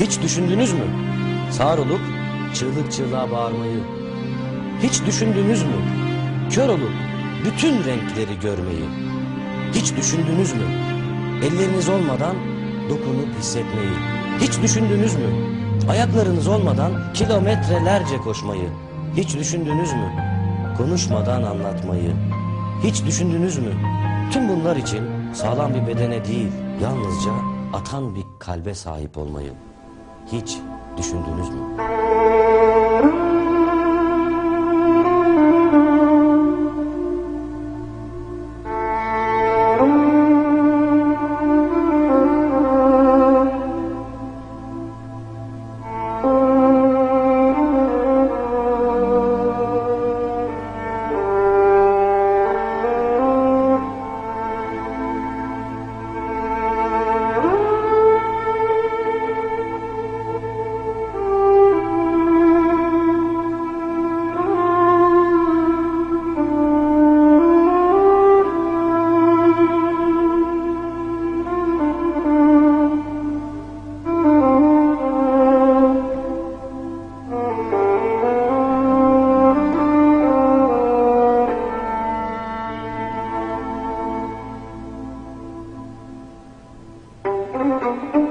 Hiç düşündünüz mü? Sağır olup çığlık çığlığa bağırmayı. Hiç düşündünüz mü? Kör olup bütün renkleri görmeyi. Hiç düşündünüz mü? Elleriniz olmadan dokunup hissetmeyi. Hiç düşündünüz mü? Ayaklarınız olmadan kilometrelerce koşmayı. Hiç düşündünüz mü? Konuşmadan anlatmayı. Hiç düşündünüz mü? Tüm bunlar için sağlam bir bedene değil, yalnızca atan bir kalbe sahip olmayı. Hiç düşündünüz mü? Música